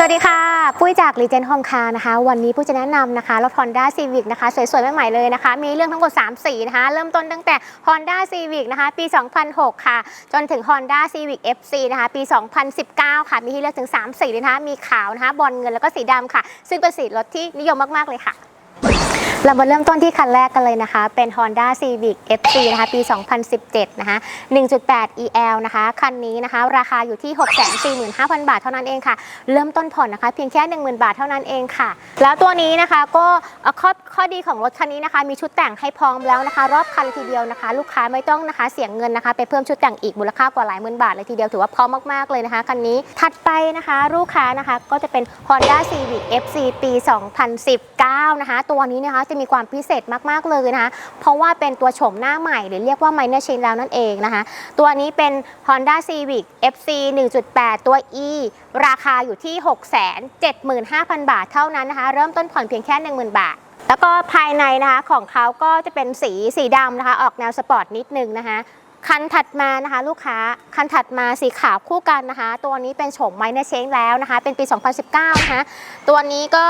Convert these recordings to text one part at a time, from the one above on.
สวัสดีค่ะ ปุ้ยจาก Legend Home Car นะคะ วันนี้ปุ้ยจะแนะนำนะคะรถ Honda Civic นะคะ สวยๆใหม่ๆเลยนะคะ มีเรื่องทั้งหมด 3 สีนะคะ เริ่มต้นตั้งแต่ Honda Civic นะคะ ปี 2006 ค่ะ จนถึง Honda Civic FC นะคะ ปี 2019 ค่ะ มีให้เลือกถึง 3 สีเลยนะคะ มีขาวนะคะ บอลเงินแล้วก็สีดำค่ะ ซึ่งเป็นสีรถที่นิยมมากๆเลยค่ะ เรามาเริ่มต้นที่คันแรกกันเลยนะคะ เป็น Honda Civic FC นะคะ ปี 2017 นะคะ 1.8 EL นะคะ คันนี้นะคะ ราคาอยู่ที่ 645,000 บาทเท่านั้นเองค่ะ เริ่มต้นผ่อนนะคะ เพียงแค่ 10,000 บาทเท่านั้นเองค่ะ แล้วตัวนี้นะคะก็ข้อข้อดีของรถคันนี้นะคะ มีชุดแต่งให้พร้อมแล้วนะคะ รอบคันเลยทีเดียวนะคะ ลูกค้าไม่ต้องนะคะ เสียงเงินนะคะ ไปเพิ่มชุดแต่งอีกมูลค่ากว่าหลายหมื่นบาทเลยทีเดียวถือว่าพร้อมมากๆเลยนะคะคันนี้ถัดไปนะคะ ลูกค้านะคะก็จะเป็น Honda Civic FC ปี 2019 นะคะ ตัวนี้นะคะจะมีความพิเศษมากๆเลยนะคะ เพราะว่าเป็นตัวโฉมหน้าใหม่หรือเรียกว่า minor change แล้วนั่นเองนะคะ ตัวนี้เป็น Honda Civic FC 1.8 ตัว E ราคาอยู่ที่ 675,000 บาทเท่านั้นนะคะ เริ่มต้นผ่อนเพียงแค่ 10,000 บาทแล้วก็ภายในนะคะของเขาก็จะเป็นสีสีดำนะคะ ออกแนวสปอร์ตนิดนึงนะคะ คันถัดมานะคะลูกค้าคันถัดมาสีขาวคู่กันนะคะ ตัวนี้เป็นโฉมไมเนเชงแล้วนะคะ เป็นปี 2019 นะคะ ตัวนี้ก็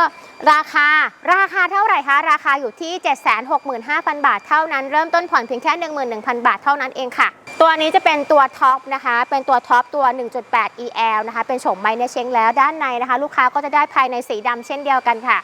ราคาราคาเท่าไหร่คะ ราคาอยู่ที่ 765,000 บาทเท่านั้น เริ่มต้นผ่อนเพียงแค่ 11,000 บาทเท่านั้นเองค่ะ ตัวนี้จะเป็นตัวท็อปนะคะ เป็นตัวท็อปตัว 1.8 EL นะคะ เป็นโฉมไมเนเชงแล้วด้านในนะคะ ลูกค้าก็จะได้ภายในสีดำเช่นเดียวกันค่ะ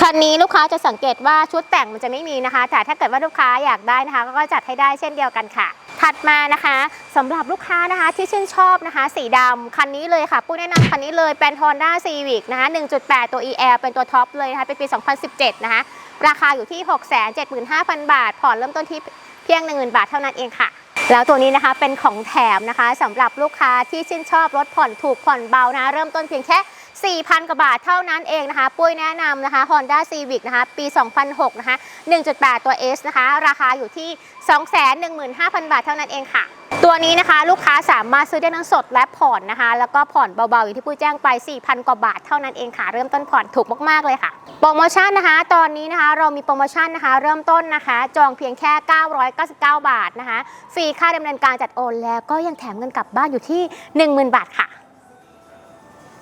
คันนี้ลูกค้าจะสังเกตว่าชุดแต่งมันจะไม่มีนะคะ แต่ถ้าเกิดว่าลูกค้าอยากได้นะคะ ก็จัดให้ได้เช่นเดียวกันค่ะ ถัดมานะคะสำหรับลูกค้านะคะที่ชื่นชอบนะคะ สีดำคันนี้เลยค่ะผู้แนะนำคันนี้เลยเป็น Honda Civic นะคะ 1.8 ตัว EL เป็นตัวท็อปเลยนะคะ เป็นปี 2017 นะคะ ราคาอยู่ที่ 675,000 บาท ผ่อนเริ่มต้นที่เพียง 10,000 บาทเท่านั้นเองค่ะ แล้วตัวนี้นะคะเป็นของแถมนะคะสำหรับลูกค้าที่ชื่นชอบรถผ่อนถูกผ่อนเบานะ เริ่มต้นเพียงแค่ 4,000 กว่าบาทเท่านั้นเองนะคะ ปุ้ยแนะนำนะคะ Honda Civic นะคะ ปี 2006 นะคะ 1.8 ตัว S นะคะ ราคาอยู่ที่ 215,000 บาทเท่านั้นเองค่ะ ตัวนี้นะคะ ลูกค้าสามารถซื้อได้ทั้งสดและผ่อนนะคะ แล้วก็ผ่อนเบาๆ อย่างที่ปุ้ยแจ้งไป 4,000 กว่าบาทเท่านั้นเองค่ะ เริ่มต้นผ่อนถูกมากๆเลยค่ะ โปรโมชั่นนะคะ ตอนนี้นะคะ เรามีโปรโมชั่นนะคะ เริ่มต้นนะคะ จองเพียงแค่ 999 บาทนะคะ ฟรีค่าดำเนินการจัดโอน แล้วก็ยังแถมเงินกลับบ้านอยู่ที่ 10,000 บาทค่ะ